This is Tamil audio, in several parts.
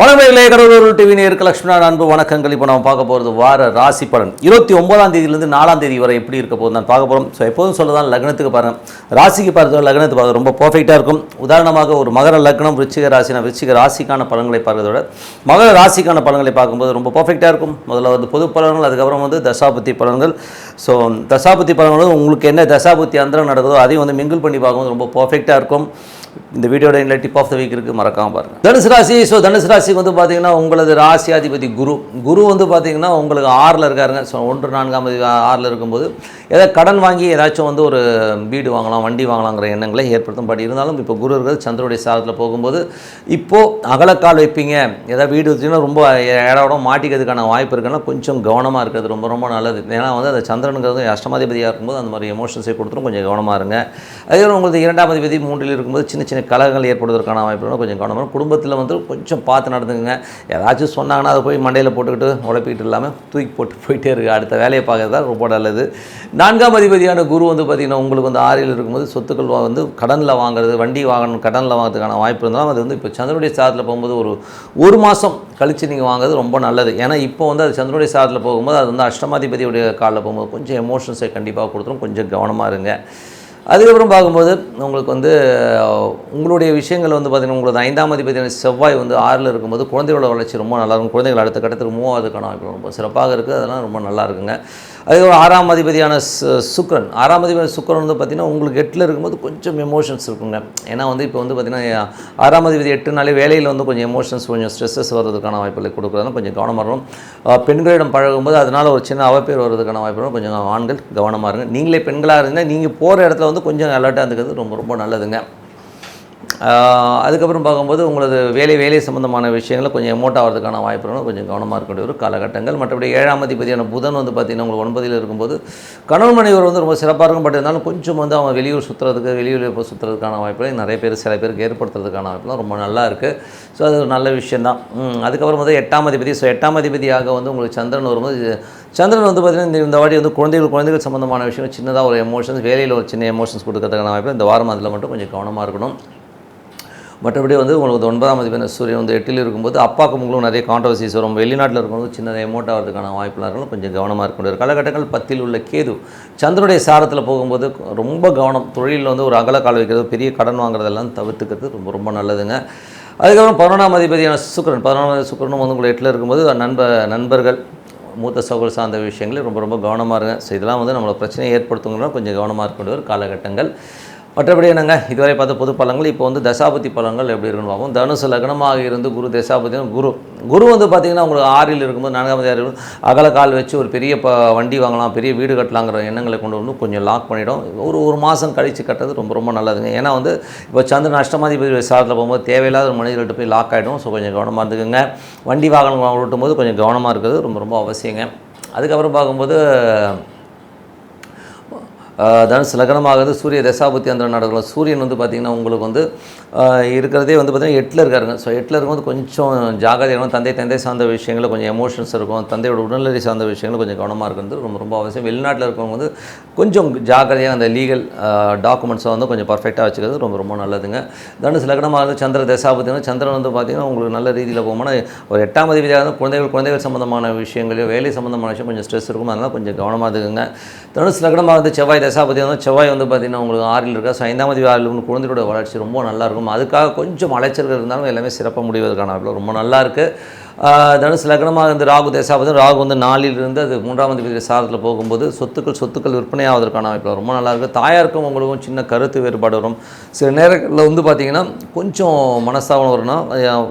வணக்கங்களே கடவுள் டிவி நேருக்கு லட்சுமணா அன்பு வணக்கங்கள். இப்போ நம்ம பார்க்க போகிறது வார ராசி பலன். இருபத்தி ஒன்பதாம் தேதியிலேருந்து நாலாம் தேதி வரை எப்படி இருக்க போகுது நான் பார்க்க போகிறோம் ஸோ எப்போதும் சொல்லதான் லக்னத்துக்கு பாருங்க. ராசிக்கு பார்த்து லக்னத்துக்கு பார்க்க ரொம்ப பர்ஃபெக்டாக இருக்கும். உதாரணமாக ஒரு மகர லக்னம் விருச்சிக ராசினா விருச்சிக ராசிக்கான பலன்களை பார்க்கறதோட மகர ராசிக்கான பலன்களை பார்க்கும்போது ரொம்ப பர்ஃபெக்டாக இருக்கும். முதல்ல வந்து பொது பலன்கள் அதுக்கப்புறம் வந்து தசாபுத்தி பலன்கள். ஸோ தசாபுத்தி பலன்களும் உங்களுக்கு என்ன தசாபுத்தி அந்தரம் நடக்குதோ அதையும் வந்து மிங்கிள் பண்ணி பார்க்கும்போது ரொம்ப பர்ஃபெக்டாக இருக்கும். இந்த வீடியோட இல்லை டிப் ஆஃப் த வீக் இருக்குது மறக்காமல் பாருங்கள் தனுசு ராசி ஸோ தனுசு ராசிக்கு வந்து பார்த்தீங்கன்னா உங்களது ராசியாதிபதி குரு. குரு வந்து பார்த்தீங்கன்னா உங்களுக்கு ஆறில் இருக்காருங்க. ஸோ ஒன்று நான்காம் தேதி ஆறில் இருக்கும்போது ஏதாவது கடன் வாங்கி ஏதாச்சும் வந்து ஒரு வீடு வாங்கலாம் வண்டி வாங்கலாங்கிற எண்ணங்களை ஏற்படுத்தும். பட் இருந்தாலும் இப்போ குரு இருக்கிறது சந்திரனுடைய சாதத்தில் போகும்போது இப்போது அகலக்கால் வைப்பீங்க. ஏதாவது வீடு வச்சிங்கன்னா ரொம்ப இடம் மாட்டிக்கிறதுக்கான வாய்ப்பு இருக்குன்னா கொஞ்சம் கவனமாக இருக்கிறது ரொம்ப ரொம்ப நல்லது. ஏன்னா வந்து அந்த சந்திரனுங்கிறது அஷ்டமாதிபதியாக இருக்கும்போது அந்த மாதிரி எமோஷன்ஸை கொடுத்துரும். கொஞ்சம் கவனமாக இருங்க. அதே உங்களுக்கு இரண்டாம் அதிபதி மூன்றில் இருக்கும்போது சின்ன சின்ன கலகங்கள் ஏற்படுவதற்கான வாய்ப்பு கொஞ்சம் கவனமாக குடும்பத்தில் வந்து கொஞ்சம் பார்த்து நடந்துக்குங்க. ஏதாச்சும் சொன்னாங்கன்னா அதை போய் மண்டையில் போட்டுக்கிட்டு உழைப்பிக்கிட்டு இல்லாமல் தூக்கி போட்டு போயிட்டே இருக்குது அடுத்த வேலையை பார்க்கறது தான் ரொம்ப நல்லது. நான்காம் அதிபதியான குரு வந்து பார்த்திங்கன்னா உங்களுக்கு வந்து ஆறில் இருக்கும்போது சொத்துக்கள் வா- வந்து கடனில் வாங்குறது வண்டி வாங்கணும் கடனில் வாங்குறதுக்கான வாய்ப்பு இருந்தாலும் அது வந்து இப்போ சந்திரனுடைய சாதத்தில் போகும்போது ஒரு ஒரு மாதம் கழித்து நீங்கள் வாங்குறது ரொம்ப நல்லது. ஏன்னா இப்போ வந்து அது சந்திரனுடைய சாதத்தில் போகும்போது அது வந்து அஷ்டமாதிபதியுடைய காலில் போகும்போது கொஞ்சம் எமோஷன்ஸை கண்டிப்பாக கொடுத்துரும். கொஞ்சம் கவனமாக இருங்க. அதுக்கப்புறம் பார்க்கும்போது உங்களுக்கு வந்து உங்களுடைய விஷயங்கள் வந்து பார்த்திங்கன்னா உங்களுக்கு ஐந்தாம் அதிபதியான செவ்வாய் வந்து ஆறில் இருக்கும்போது குழந்தைகளோட வளர்ச்சி ரொம்ப நல்லாயிருக்கும் குழந்தைகள் அடுத்த கட்டத்துக்கு மூவ் ஆகிறதுக்கான வாய்ப்பு ரொம்ப சிறப்பாக இருக்குது. அதெல்லாம் ரொம்ப நல்லா இருக்குங்க. அதுக்கப்புறம் ஆறாம் அதிபதியான சு- சுக்கிரன். ஆறாம் அதிபதி சுக்ரன் வந்து பார்த்திங்கன்னா உங்களுக்கு எட்டில் இருக்கும்போது கொஞ்சம் எமோஷன்ஸ் இருக்குங்க. ஏன்னா வந்து இப்போ வந்து பார்த்திங்கன்னா ஆறாம் அதிபதி எட்டுனாலே வேலையில் வந்து கொஞ்சம் எமோஷன்ஸ் கொஞ்சம் ஸ்ட்ரெஸ்ஸஸ் வர்றதுக்கான வாய்ப்புகளை கொடுக்குறதுனால கொஞ்சம் கவனமாக இருக்கணும். பெண்களிடம் பழகும்போது அதனால் ஒரு சின்ன அவப்பேர் வர்றதுக்கான வாய்ப்பு கொஞ்சம் ஆண்கள் கவனமாக இருங்க. நீங்களே பெண்களாக இருந்தால் நீங்கள் போகிற இடத்துல வந்து கொஞ்சம் அலர்ட்டாக இருந்துக்கிறது ரொம்ப ரொம்ப நல்லதுங்க. அதுக்கப்புறம் பார்க்கும்போது உங்களது வேலை வேலை சம்மந்தமான விஷயங்களை கொஞ்சம் எமோட் ஆகிறதுக்கான வாய்ப்பு கொஞ்சம் கவனமாக இருக்கக்கூடிய ஒரு காலகட்டங்கள். மற்றபடி ஏழாம் அதிபதியான புதன் வந்து பார்த்திங்கன்னா உங்களுக்கு ஒன்பதில் இருக்கும்போது கணவன் மனைவர் வந்து ரொம்ப சிறப்பாக இருக்கும். பட் இருந்தாலும் கொஞ்சம் வந்து அவங்க வெளியூர் சுற்றுறதுக்கு வெளியூர் இப்போ சுற்றுறதுக்கான வாய்ப்புகளை நிறைய பேர் சில பேருக்கு ஏற்படுத்துறதுக்கான வாய்ப்புலாம் ரொம்ப நல்லா இருக்குது ஸோ அது ஒரு நல்ல விஷயந்தான் அதுக்கப்புறம் வந்து எட்டாம் அதிபதி. ஸோ எட்டாம் அதிபதியாக வந்து உங்களுக்கு சந்திரன் வரும்போது சந்திரன் வந்து பார்த்திங்கன்னா இந்த- இந்த வாட்டி வந்து குழந்தைகள் குழந்தைகள் சம்மந்தமான விஷயம் சின்னதாக ஒரு எமோஷன்ஸ் வேலையில் ஒரு சின்ன எமோஷன்ஸ் கொடுக்கறதுக்கான வாய்ப்பு இந்த வாரம் அதில் மட்டும் கொஞ்சம் கவனமாக இருக்கணும். மற்றபடி வந்து உங்களுக்கு ஒன்பதாம் அதிபதி சூரியன் வந்து எட்டில் இருக்கும்போது அப்பாவுக்கு உங்களுக்கு நிறைய கான்ட்ரவர்சிஸ் வரும். வெளிநாட்டில் இருக்கும்போது சின்னதாக எமோட் ஆகிறதுக்கான வாய்ப்புலாம் இருக்கும் கொஞ்சம் கவனமாக இருக்க ஒரு காலகட்டங்கள் பத்தில் உள்ள கேது சந்திரனுடைய சாரத்தில் போகும்போது ரொம்ப கவனம் தொழிலில் வந்து ஒரு அகல கால் வைக்கிறது பெரிய கடன் வாங்குறதெல்லாம் தவிர்த்துக்கிறது ரொம்ப ரொம்ப நல்லதுங்க. அதுக்கப்புறம் பதினொன்றாம் அதிபதியான சுக்கிரன் பதினொன்றாம் சுக்கரனும் வந்து உங்களை எட்டில் இருக்கும்போது நண்ப நண்பர்கள் மூத்த சகோதர சார்ந்த விஷயங்களே ரொம்ப ரொம்ப கவனமாக இருங்க. ஸோ இதெல்லாம் வந்து நம்மளை பிரச்சனையை ஏற்படுத்துங்கன்னா கொஞ்சம் கவனமாக இருக்கின்ற ஒரு காலகட்டங்கள். மற்றபடி என்னங்க? இதுவரை பார்த்த பொது பலன்கள் இப்போ வந்து தசாபதி பலன்கள் எப்படி இருக்குன்னு பார்ப்போம். தனுசு லக்னமாக இருந்து குரு தசாபதி குரு. குரு வந்து பார்த்திங்கன்னா உங்களுக்கு ஆறில் இருக்கும்போது நான்காவது ஆறில் அகல கால் வச்சு ஒரு பெரிய ப வண்டி வாங்கலாம் பெரிய வீடு கட்டலாங்கிற எண்ணங்களை கொண்டு வந்து கொஞ்சம் லாக் பண்ணிவிடும் ஒரு ஒரு மாதம் கழித்து கட்டுறது ரொம்ப ரொம்ப நல்லதுங்க. ஏன்னா வந்து இப்போ சந்திரன் அஷ்டமாதிபதி விசாரத்தில் போகும்போது தேவையில்லாத ஒரு மனிதர்கள்ட்ட போய் லாக் ஆகிடும் ஸோ கொஞ்சம் கவனமாக இருந்துக்குங்க. வண்டி வாகனம் ஓட்டும் போது கொஞ்சம் கவனமாக இருக்கிறது ரொம்ப ரொம்ப அவசியங்க. அதுக்கப்புறம் பார்க்கும்போது தனுசு லக்னமாகிறது சூரிய தசாபுத்தி அந்த நடக்கலாம் சூரியன் வந்து பார்த்திங்கன்னா உங்களுக்கு வந்து இருக்கிறதே வந்து பார்த்திங்கன்னா எட்டில் இருக்காருங்க. ஸோ எட்டில் இருக்கும்போது கொஞ்சம் ஜாகிரதை இருக்கணும். தந்தை தந்தை சார்ந்த விஷயங்களில் கொஞ்சம் எமோஷன்ஸ் இருக்கும். தந்தையோட உடல்நிலை சார்ந்த விஷயங்கள் கொஞ்சம் கவனமாக இருக்கிறது ரொம்ப ரொம்ப அவசியம். வெளிநாட்டில் இருக்கவங்க வந்து கொஞ்சம் ஜாக்கிரதையாக அந்த லீகல் டாக்குமெண்ட்ஸை வந்து கொஞ்சம் பர்ஃபெக்டாக வச்சுக்கிறது ரொம்ப ரொம்ப நல்லதுங்க. தனுசு லக்னமாகிறது சந்திர தசாபுத்தினா சந்திரன் வந்து பார்த்திங்கன்னா உங்களுக்கு நல்ல ரீதியில் போகும்போது ஒரு எட்டாம் அதிபதியாக இருந்தால் குழந்தைகள் குழந்தைகள் சம்மந்தமான விஷயங்களையோ வேலை சம்மந்தமான விஷயம் கொஞ்சம் ஸ்ட்ரெஸ் இருக்கும். அதனால் கொஞ்சம் கவனமாக இருக்குங்க தனுசு லக்னமாக வந்து செவ்வாய் தசாபதி வந்து செவ்வாய் வந்து பார்த்திங்கன்னா உங்களுக்கு ஆறில் இருக்கா? ஸோ ஐந்தாம் தேதி ஆறில் வந்து குழந்தையோட வளர்ச்சி ரொம்ப நல்லா இருக்கும். அதுக்காக கொஞ்சம் அலைச்சல்கள் இருந்தாலும் எல்லாமே சிறப்பாக முடிவதற்கான வாய்ப்பு ரொம்ப நல்லா இருக்குது தனுசு லக்னமாக இருந்து ராகு தசாபதி ராகு வந்து நாலில் இருந்து அது மூன்றாம் தேதி சாரத்தில் போகும்போது சொத்துக்கள் சொத்துக்கள் விற்பனையாவதற்கான வாய்ப்பு ரொம்ப நல்லா இருக்குது தாயாருக்கும் உங்களுக்கும் சின்ன கருத்து வேறுபாடு வரும். சில நேரங்களில் வந்து பார்த்திங்கன்னா கொஞ்சம் மனசாவணம் வரும்னா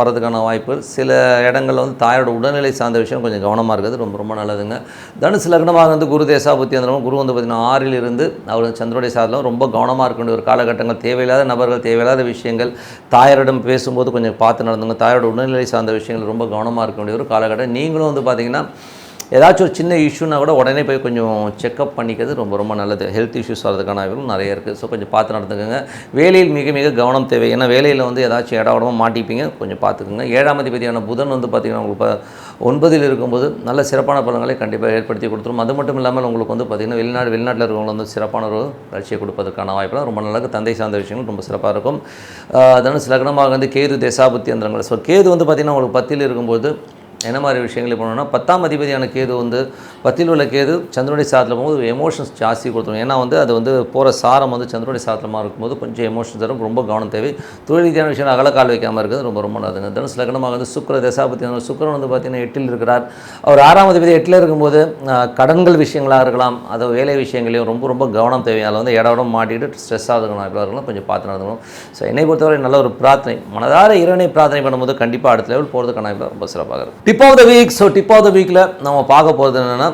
வரதுக்கான வாய்ப்பு. சில இடங்களில் வந்து தாயோட உடல்நிலை சார்ந்த விஷயம் கொஞ்சம் கவனமாக இருக்கிறது ரொம்ப ரொம்ப நல்லதுங்க. தனுசு லக்னமாக வந்து குரு தேசாபுத்தி அந்த குரு வந்து பார்த்திங்கன்னா ஆறில் இருந்து அவர் சந்திரோடைய சாதத்தில் ரொம்ப கவனமாக இருக்க வேண்டிய ஒரு காலகட்டங்கள். தேவையில்லாத நபர்கள் தேவையில்லாத விஷயங்கள். தாயாரிடம் பேசும்போது கொஞ்சம் பார்த்து நடந்துங்க. தாயோட உடல்நிலை சார்ந்த விஷயங்கள் ரொம்ப கவனமாக இருக்க வேண்டிய ஒரு காலகட்டம். நீங்களும் வந்து பார்த்திங்கன்னா ஏதாச்சும் ஒரு சின்ன இஷ்யூனா கூட உடனே போய் கொஞ்சம் செக்அப் பண்ணிக்கிறது ரொம்ப ரொம்ப நல்லது. ஹெல்த் இஷ்யூஸ் வரதுக்கான வாய்ப்புகள் நிறைய இருக்குது ஸோ கொஞ்சம் பார்த்து நடந்துக்கோங்க. வேலையில் மிக மிக கவனம் தேவை. ஏன்னா வேலையில் வந்து ஏதாச்சும் இட உடம்பு மாட்டிப்பீங்க. கொஞ்சம் பார்த்துக்குங்க. ஏழாம் அதிபதியான புதன் வந்து பார்த்திங்கன்னா உங்களுக்கு இப்போ ஒன்பதில் இருக்கும்போது நல்ல சிறப்பான பலன்களை கண்டிப்பாக ஏற்படுத்தி கொடுத்துரும். அது மட்டும் இல்லாமல் உங்களுக்கு வந்து பார்த்திங்கன்னா வெளிநாடு வெளிநாட்டில் இருக்கவங்க வந்து சிறப்பான ஒரு வளர்ச்சியை கொடுப்பதற்கான வாய்ப்புலாம் ரொம்ப நல்லா தந்தை சார்ந்த விஷயங்கள் ரொம்ப சிறப்பாக இருக்கும். அதனால் சிலகனமாக வந்து கேது தேசாபுத்தி அந்தங்களை ஸோ கேது வந்து பார்த்திங்கன்னா உங்களுக்கு பத்தில் இருக்கும்போது என்ன மாதிரி விஷயங்களை பண்ணணும்னா பத்தாம் அதிபதியான கேது வந்து பத்தில் உள்ள கேது சந்திரனுடைய சாதத்தில் போகும்போது எமோஷன்ஸ் ஜாஸ்தி கொடுத்துரும். ஏன்னா வந்து அது வந்து போகிற சாரம் வந்து சந்திரனுடைய சாரத்தில் இருக்கும்போது கொஞ்சம் எமோஷன்ஸ் தரும். ரொம்ப கவனம் தேவை. தொழில் ரீதியான விஷயம் அகலக்கால் வைக்காமல் இருக்கிறது ரொம்ப ரொம்ப நல்லதுங்க தனுசு லக்னமாக வந்து சுக்கர தசாபதி சுக்கரன் வந்து பார்த்திங்கன்னா எட்டில் இருக்கிறார். அவர் ஆறாம் அதிபதி எட்டில் இருக்கும்போது கடன்கள் விஷயங்களாக இருக்கலாம் அது வேலை விஷயங்களையும் ரொம்ப ரொம்ப கவனம் தேவை. அதில் வந்து இடம் மாட்டிட்டு ஸ்ட்ரெஸ் ஆகுதுங்க இப்படி இருக்கலாம். கொஞ்சம் பார்த்து நடந்துக்கணும். ஸோ என்னை பொறுத்தவரை நல்ல ஒரு பிரார்த்தனை. மனதார இறைவனை பிரார்த்தனை பண்ணும்போது கண்டிப்பாக அடுத்த லெவல் போகிறதுக்கான வாய்ப்பு ரொம்ப சிறப்பாக இருக்கும். Tip of the week so tip of the வீக்கில் நம்ம பார்க்க போகிறது என்னென்னா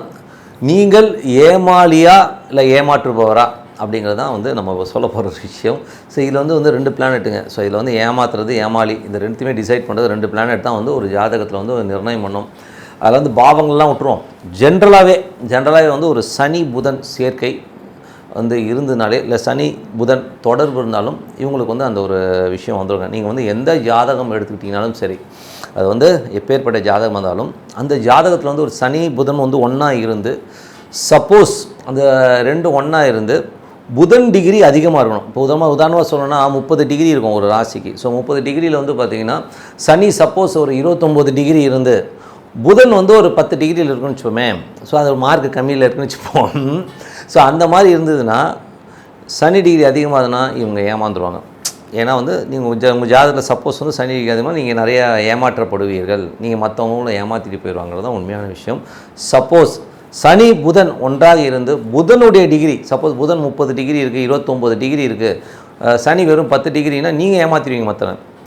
நீங்கள் ஏமாளியா இல்லை ஏமாற்றுபவரா அப்படிங்கிறது தான் வந்து நம்ம சொல்ல போகிற விஷயம். ஸோ இதில் வந்து வந்து ரெண்டு பிளானெட்டுங்க ஸோ இதில் வந்து ஏமாத்துறது ஏமாளி இந்த ரெண்டுத்தையுமே டிசைட் பண்ணுறது ரெண்டு பிளானெட் தான் வந்து ஒரு ஜாதகத்தில் வந்து ஒரு நிர்ணயம் பண்ணும். அதில் வந்து பாவங்கள்லாம் விட்டுருவோம். ஜென்ரலாகவே ஜென்ரலாகவே வந்து ஒரு சனி புதன் சேர்க்கை வந்து இருந்ததுனாலே இல்லை சனி புதன் தொடர்பு இருந்தாலும் இவங்களுக்கு வந்து அந்த ஒரு விஷயம் வந்துருங்க. நீங்கள் வந்து எந்த ஜாதகம் எடுத்துக்கிட்டிங்கனாலும் சரி. அது வந்து எப்பேற்பட்ட ஜாதகம் இருந்தாலும் அந்த ஜாதகத்தில் வந்து ஒரு சனி புதன் வந்து ஒன்றா இருந்து சப்போஸ் அந்த ரெண்டு ஒன்றா இருந்து புதன் டிகிரி அதிகமாக இருக்கணும். இப்போ உதாரணமாக உதாரணமாக சொல்லணும்னா முப்பது டிகிரி இருக்கும் ஒரு ராசிக்கு. ஸோ முப்பது டிகிரியில் வந்து பார்த்தீங்கன்னா சனி சப்போஸ் ஒரு இருபத்தொம்போது டிகிரி இருந்து புதன் வந்து ஒரு பத்து டிகிரியில் இருக்குன்னு வச்சுப்போமே ஸோ அது மார்க் கம்மியில் இருக்குன்னு வச்சுப்போம். ஸோ அந்த மாதிரி இருந்ததுன்னா சனி டிகிரி அதிகமாகுதுன்னா இவங்க ஏமாந்துருவாங்க. ஏன்னா வந்து நீங்கள் உங்கள் உங்கள் ஜாதகத்தில் சப்போஸ் வந்து சனி அதிகமாக நீங்கள் நிறையா ஏமாற்றப்படுவீர்கள். நீங்கள் மற்றவங்களும் ஏமாற்றிட்டு போயிடுவாங்கிறது தான் உண்மையான விஷயம். சப்போஸ் சனி புதன் ஒன்றாக இருந்து புதனுடைய டிகிரி சப்போஸ் புதன் முப்பது டிகிரி இருக்குது இருபத்தொம்போது டிகிரி இருக்குது சனி வெறும் பத்து டிகிரினால் நீங்கள் ஏமாற்றிடுவீங்க மற்றவன்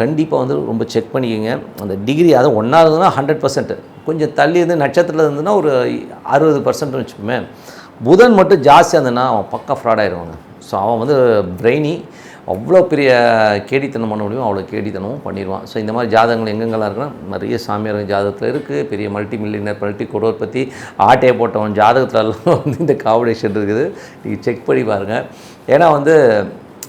கண்டிப்பாக வந்து ரொம்ப செக் பண்ணிக்கோங்க. அந்த டிகிரி அது ஒன்றா இருந்ததுன்னா ஹண்ட்ரட் பர்சன்ட் கொஞ்சம் தள்ளி இருந்து நட்சத்திரத்தில் இருந்ததுன்னா ஒரு அறுபது பர்சன்ட்னு வச்சுப்போமே புதன் மட்டும் ஜாஸ்தியாக இருந்ததுன்னா அவன் பக்கம் ஃப்ராட் ஆயிடுவாங்க ஸோ அவன் வந்து பிரெயினி அவ்வளோ பெரிய கேடித்தனம் பண்ண முடியும் அவ்வளோ கேடித்தனமும் பண்ணிடுவான். ஸோ இந்த மாதிரி ஜாதகங்கள் எங்கெங்கெல்லாம் இருக்குன்னா நிறைய சாமியார் ஜாதகத்தில் இருக்குது பெரிய மல்டி மில்லியனர் மல்டி குரோர் பற்றி ஆட்டையை போட்டவன் ஜாதகத்துலலாம் வந்து இந்த காம்படிஷன் இருக்குது. நீங்கள் செக் பண்ணி பாருங்கள் ஏன்னா வந்து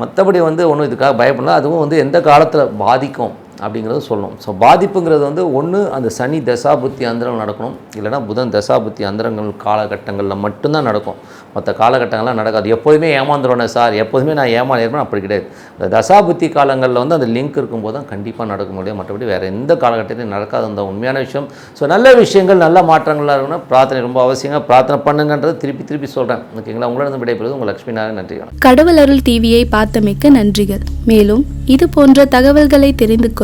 மற்றபடி வந்து ஒன்றும் இதுக்காக பயப்படலாம் அதுவும் வந்து எந்த காலத்தில் பாதிக்கும்? அப்படிங்கிறத சொல்லணும். ஸோ பாதிப்புங்கிறது வந்து ஒன்று அந்த சனி தசாபுத்தி அந்தரங்கள் நடக்கணும். இல்லைன்னா புதன் தசாபுத்தி அந்தரங்கள் காலகட்டங்களில் மட்டும்தான் நடக்கும். மற்ற காலகட்டங்கள்லாம் நடக்காது. எப்போதுமே ஏமாந்துருவேன் சார் எப்போதுமே நான் ஏமாறிடுவேன் அப்படி கிடையாது. இந்த தசாபுத்தி காலங்களில் வந்து அந்த லிங்க் இருக்கும்போது தான் கண்டிப்பாக நடக்க முடியும் மற்றபடி வேறு எந்த காலகட்டத்திலையும் நடக்காது. அந்த உண்மையான விஷயம். ஸோ நல்ல விஷயங்கள் நல்ல மாற்றங்களாக இருக்கணும் பிரார்த்தனை ரொம்ப அவசியங்க. பிரார்த்தனை பண்ணுங்கன்றது திருப்பி திருப்பி சொல்கிறேன் ஓகேங்களா? உங்களிடம் விடைபெறுவது உங்கள் லட்சுமி நாராயண நன்றி கடவுள் அருள் டிவியை பார்த்தமைக்க நன்றிகள். மேலும் இது போன்ற தகவல்களை தெரிந்து